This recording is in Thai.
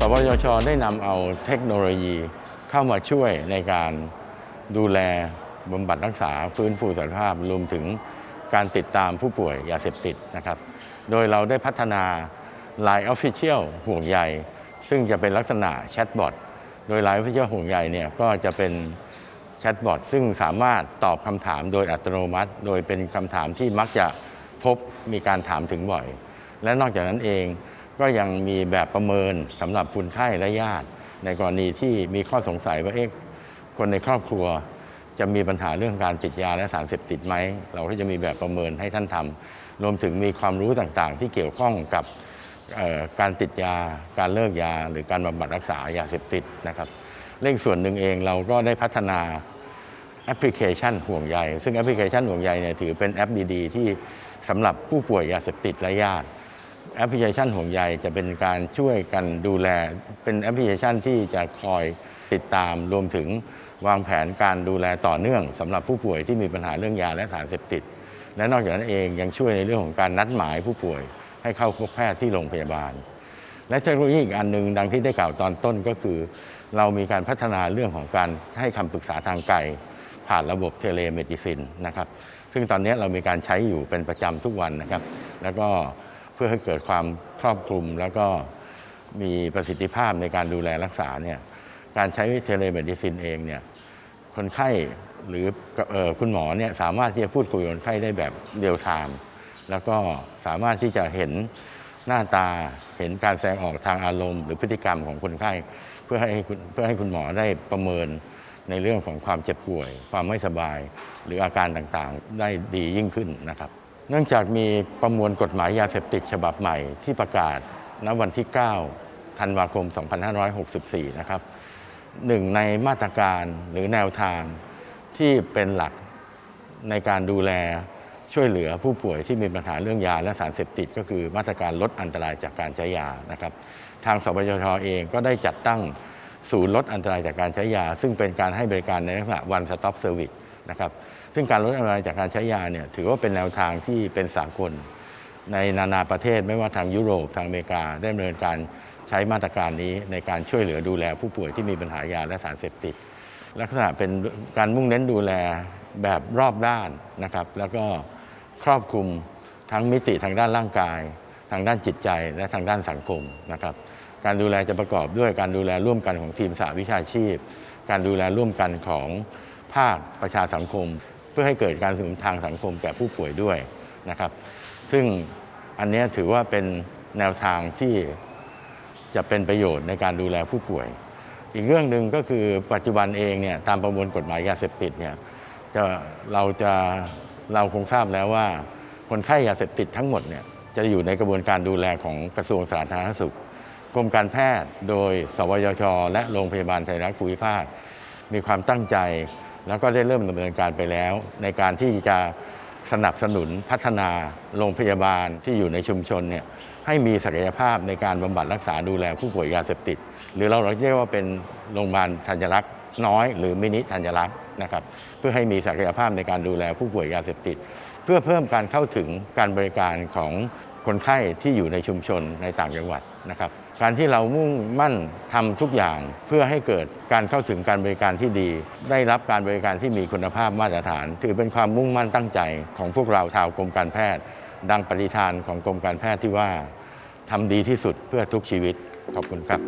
ชได้นำเอาเทคโนโลยีเข้ามาช่วยในการดูแลบำบัดรักษาฟื้นฟูสุขภาพรวมถึงการติดตามผู้ป่วยยาเสพติดนะครับ โดยเราได้พัฒนา Line Official ห่วงใยซึ่งจะเป็นลักษณะแชทบอทโดย Line Official ห่วงใยเนี่ยก็จะเป็นแชทบอทซึ่งสามารถตอบคำถามโดยอัตโนมัติ โดยเป็นคำถามที่มักจะพบมีการถามถึงบ่อย และนอกจากนั้นเอง ก็ยังมีแบบประเมินสำหรับคนไข้และญาติ ในกรณีที่มีข้อสงสัยว่าเอ๊ะคนในครอบครัวจะมีปัญหาเรื่องการติดยาและสารเสพติดไหม เราก็จะมีแบบประเมินให้ท่านทำรวมถึงมีความรู้ต่างๆ ที่เกี่ยวข้องกับการติดยา การเลิกยา หรือการบำบัดรักษายาเสพติดนะครับเรื่องส่วนหนึ่งเองเราก็ได้พัฒนาแอปพลิเคชันห่วงใย ซึ่งแอปพลิเคชันห่วงใยเนี่ยถือเป็นแอปดีๆ ที่สำหรับผู้ป่วยยาเสพติดและญาติ แอปพลิเคชันห่วงใยจะเป็นการช่วยกันดูแล เป็นแอปพลิเคชันที่จะคอยติดตามรวมถึงวางแผนการดูแลต่อเนื่องสำหรับผู้ป่วยที่มีปัญหาเรื่องยาและสารเสพติด และนอกจากนั้นเองยังช่วยในเรื่องของการนัดหมายผู้ป่วย ให้เข้าพบแพทย์ที่โรงพยาบาล และเทคโนโลยีอีกอันหนึ่งดังที่ได้กล่าวตอนต้นก็คือ เรามีการพัฒนาเรื่องของการให้คำปรึกษาทางไกลผ่านระบบเทเลเมดิซินนะครับซึ่งตอนนี้เรามีการใช้อยู่เป็นประจำทุกวันนะครับ แล้วก็ พื่อให้เกิดความครอบคลุม แล้วก็มีประสิทธิภาพในการดูแลรักษาเนี่ยการใช้เทเลเมดิซินเองเนี่ยคนไข้หรือออคุณหมอเนี่ยสามารถที่จะพูดคุยกับคนไข้ได้แบบเรียลไทม์แล้วก็สามารถที่จะเห็นหน้าตาเห็นการแสดงออกทางอารมณ์ หรือพฤติกรรมของคนไข้เพื่อให้เพื่อให้คุณหมอได้ประเมินในเรื่องของความเจ็บป่วย ความไม่สบาย หรืออาการต่างๆ ได้ดียิ่งขึ้นนะครับ เนื่องจากมีประมวลกฎหมายยาเสพติดฉบับใหม่ที่ประกาศณวันที่ 9 ธันวาคม 2564 นะครับหนึ่งในมาตรการหรือแนวทางที่เป็นหลักในการดูแลช่วยเหลือผู้ป่วยที่มีปัญหาเรื่องยาและสารเสพติด ก็คือมาตรการลดอันตรายจากการใช้ยานะครับ ทางสปยชเองก็ได้จัดตั้งศูนย์ลดอันตรายจากการใช้ยา ซึ่งเป็นการให้บริการในลักษณะ one stop service นะครับ ซึ่งการลดอันตรายจากการใช้ยาเนี่ยถือว่าเป็นแนวทางที่เป็นสากล ในนานาประเทศไม่ว่าทางยุโรปทางอเมริกาได้ดำเนินการใช้มาตรการนี้ในการช่วยเหลือดูแลผู้ป่วยที่มีปัญหายาและสารเสพติด ลักษณะเป็นการมุ่งเน้นดูแลแบบรอบด้านนะครับ แล้วก็ครอบคลุมทั้งมิติทางด้านร่างกาย ทางด้านจิตใจและทางด้านสังคมนะครับ การดูแลจะประกอบด้วยการดูแลร่วมกันของทีมสหวิชาชีพ การดูแลร่วมกันของภาคประชาสังคม พื่อให้เกิดการสนุนทางสังคมแก่ผู้ป่วยด้วยนะครับ ซึ่งอันนี้ถือว่าเป็นแนวทางที่จะเป็นประโยชน์ในการดูแลผู้ป่วย อีกเรื่องหนึ่งก็คือปัจจุบันเองเนี่ยตามประมวลกฎหมายยาเสพติดเนี่ยจะเราจะเราคงทราบแล้วว่า คนไข้ยาเสพติดทั้งหมดเนี่ยจะอยู่ในกระบวนการดูแลของกระทรวงสาธารณสุข กรมการแพทย์โดย สวยชและโรงพยาบาลไทยรัฐภูมิภาค มีความตั้งใจ แล้วก็ได้เริ่มดำเนินการไปแล้ว ในการที่จะสนับสนุนพัฒนาโรงพยาบาลที่อยู่ในชุมชนเนี่ยให้มีศักยภาพในการบำบัดรักษาดูแลผู้ป่วยยาเสพติด หรือเราเรียกว่าเป็นโรงพยาบาลธัญรักษ์น้อยหรือมินิธัญรักษ์นะครับเพื่อให้มีศักยภาพในการดูแลผู้ป่วยยาเสพติด เพื่อเพิ่มการเข้าถึงการบริการของ คนไข้ที่อยู่ในชุมชนในต่างจังหวัดนะครับการที่เรามุ่งมั่นทำทุกอย่างเพื่อให้เกิดการเข้าถึงการบริการที่ดี ได้รับการบริการที่มีคุณภาพมาตรฐาน ถือเป็นความมุ่งมั่นตั้งใจของพวกเราชาวกรมการแพทย์ ดังปฏิทานของกรมการแพทย์ที่ว่าทำดีที่สุดเพื่อทุกชีวิตขอบคุณครับ